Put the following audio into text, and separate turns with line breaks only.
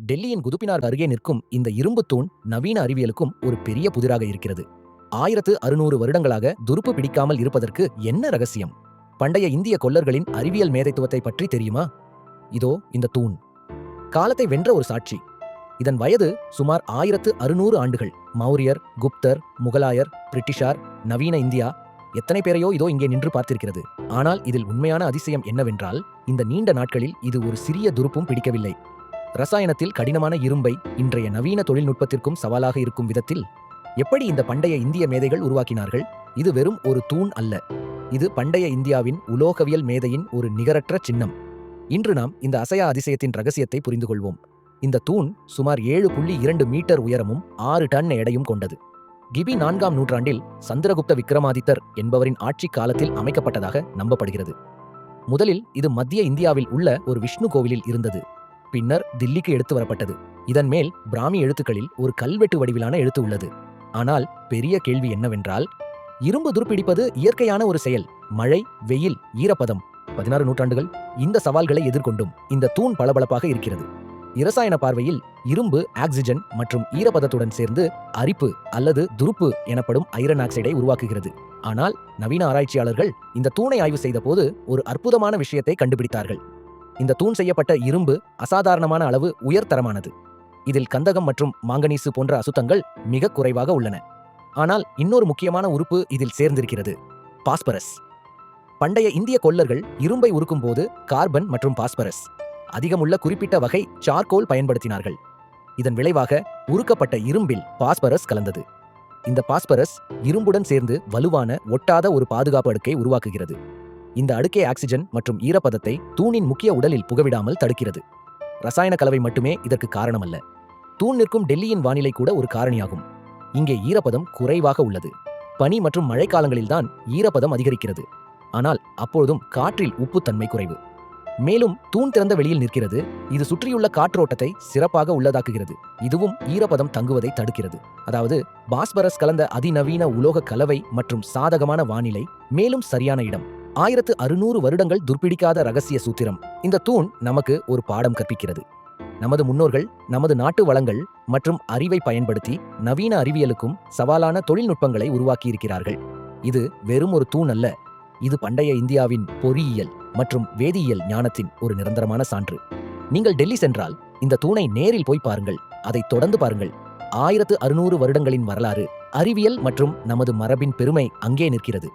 டெல்லியின் குதுப்பினார் அருகே நிற்கும் இந்த இரும்பு தூண் நவீன அறிவியலுக்கும் ஒரு பெரிய புதிராக இருக்கிறது. ஆயிரத்து அறுநூறு வருடங்களாக துருப்பு பிடிக்காமல் இருப்பதற்கு என்ன ரகசியம்? பண்டைய இந்திய கொல்லர்களின் அறிவியல் மேதைத்துவத்தை பற்றி தெரியுமா? இதோ இந்த தூண். காலத்தை வென்ற ஒரு சாட்சி. இதன் வயது சுமார் ஆயிரத்து அறுநூறு ஆண்டுகள். மௌரியர் குப்தர் முகலாயர் பிரிட்டிஷார் நவீன இந்தியா எத்தனை பேரையோ இதோ இங்கே நின்று பார்த்திருக்கிறது. ஆனால் இதில் உண்மையான அதிசயம் என்னவென்றால் இந்த நீண்ட நாட்களில் இது ஒரு சிறிய துருப்பும் பிடிக்கவில்லை. ரசாயனத்தில் கடினமான இரும்பை இன்றைய நவீன தொழில்நுட்பத்திற்கும் சவாலாக இருக்கும் விதத்தில் எப்படி இந்த பண்டைய இந்திய மேதைகள் உருவாக்கினார்கள்? இது வெறும் ஒரு தூண் அல்ல. இது பண்டைய இந்தியாவின் உலோகவியல் மேதையின் ஒரு நிகரற்ற சின்னம். இன்று நாம் இந்த அசையா அதிசயத்தின் ரகசியத்தை புரிந்து கொள்வோம். இந்த தூண் சுமார் ஏழு புள்ளி இரண்டு மீட்டர் உயரமும் ஆறு டன் எடையும் கொண்டது. கிபி நான்காம் நூற்றாண்டில் சந்திரகுப்த விக்ரமாதித்தர் என்பவரின் ஆட்சி காலத்தில் அமைக்கப்பட்டதாக நம்பப்படுகிறது. முதலில் இது மத்திய இந்தியாவில் உள்ள ஒரு விஷ்ணு கோவிலில் இருந்தது. பின்னர் தில்லிக்கு எடுத்து வரப்பட்டது. இதன் மேல் பிராமி எழுத்துக்களில் ஒரு கல்வெட்டு வடிவிலான எழுத்து உள்ளது. ஆனால் பெரிய கேள்வி என்னவென்றால் இரும்பு துருப்பிடிப்பது இயற்கையான ஒரு செயல் மழை வெயில் ஈரப்பதம். பதினாறு நூற்றாண்டுகள் இந்த சவால்களை எதிர்கொண்டும் இந்த தூண் பளபளப்பாக இருக்கிறது. இரசாயன பார்வையில் இரும்பு ஆக்சிஜன் மற்றும் ஈரப்பதத்துடன் சேர்ந்து அரிப்பு அல்லது துருப்பு எனப்படும் ஐரன் ஆக்சைடை உருவாக்குகிறது. ஆனால் நவீன ஆராய்ச்சியாளர்கள் இந்த தூணை ஆய்வு செய்தபோது ஒரு அற்புதமான விஷயத்தை கண்டுபிடித்தார்கள். இந்த தூண் செய்யப்பட்ட இரும்பு அசாதாரணமான அளவு உயர்தரமானது. இதில் கந்தகம் மற்றும் மாங்கனீசு போன்ற அசுத்தங்கள் மிக குறைவாக உள்ளன. ஆனால் இன்னொரு முக்கியமான உறுப்பு இதில் சேர்ந்திருக்கிறது பாஸ்பரஸ். பண்டைய இந்திய கொல்லர்கள் இரும்பை உருக்கும் போது கார்பன் மற்றும் பாஸ்பரஸ் அதிகமுள்ள குறிப்பிட்ட வகை சார்கோல் பயன்படுத்தினார்கள். இதன் விளைவாக உருக்கப்பட்ட இரும்பில் பாஸ்பரஸ் கலந்தது. இந்த பாஸ்பரஸ் இரும்புடன் சேர்ந்து வலுவான ஒட்டாத ஒரு பாதுகாப்பு அடுக்கை உருவாக்குகிறது. இந்த அடுக்கே ஆக்சிஜன் மற்றும் ஈரப்பதத்தை தூணின் முக்கிய உடலில் புகவிடாமல் தடுக்கிறது. ரசாயன கலவை மட்டுமே இதற்கு காரணமல்ல. தூண் நிற்கும் டெல்லியின் வானிலை கூட ஒரு காரணியாகும். இங்கே ஈரப்பதம் குறைவாக உள்ளது. பனி மற்றும் மழைக்காலங்களில்தான் ஈரப்பதம் அதிகரிக்கிறது. ஆனால் அப்பொழுதும் காற்றில் உப்புத்தன்மை குறைவு. மேலும் தூண் திறந்த வெளியில் நிற்கிறது. இது சுற்றியுள்ள காற்றோட்டத்தை சிறப்பாக உள்ளதாக்குகிறது. இதுவும் ஈரப்பதம் தங்குவதை தடுக்கிறது. அதாவது பாஸ்பரஸ் கலந்த அதிநவீன உலோக கலவை மற்றும் சாதகமான வானிலை மேலும் சரியான இடம். ஆயிரத்து அறுநூறு வருடங்கள் துர்பிடிக்காத ரகசிய சூத்திரம். இந்த தூண் நமக்கு ஒரு பாடம் கற்பிக்கிறது. நமது முன்னோர்கள் நமது நாட்டு வளங்கள் மற்றும் அறிவை பயன்படுத்தி நவீன அறிவியலுக்கும் சவாலான தொழில்நுட்பங்களை உருவாக்கியிருக்கிறார்கள். இது வெறும் ஒரு தூண் அல்ல இது பண்டைய இந்தியாவின் பொறியியல் மற்றும் வேதியியல் ஞானத்தின் ஒரு நிரந்தரமான சான்று. நீங்கள் டெல்லி சென்றால் இந்த தூணை நேரில் போய் பாருங்கள் அதை தொடர்ந்து பாருங்கள். ஆயிரத்து அறுநூறு வருடங்களின் வரலாறு அறிவியல் மற்றும் நமது மரபின் பெருமை அங்கே நிற்கிறது.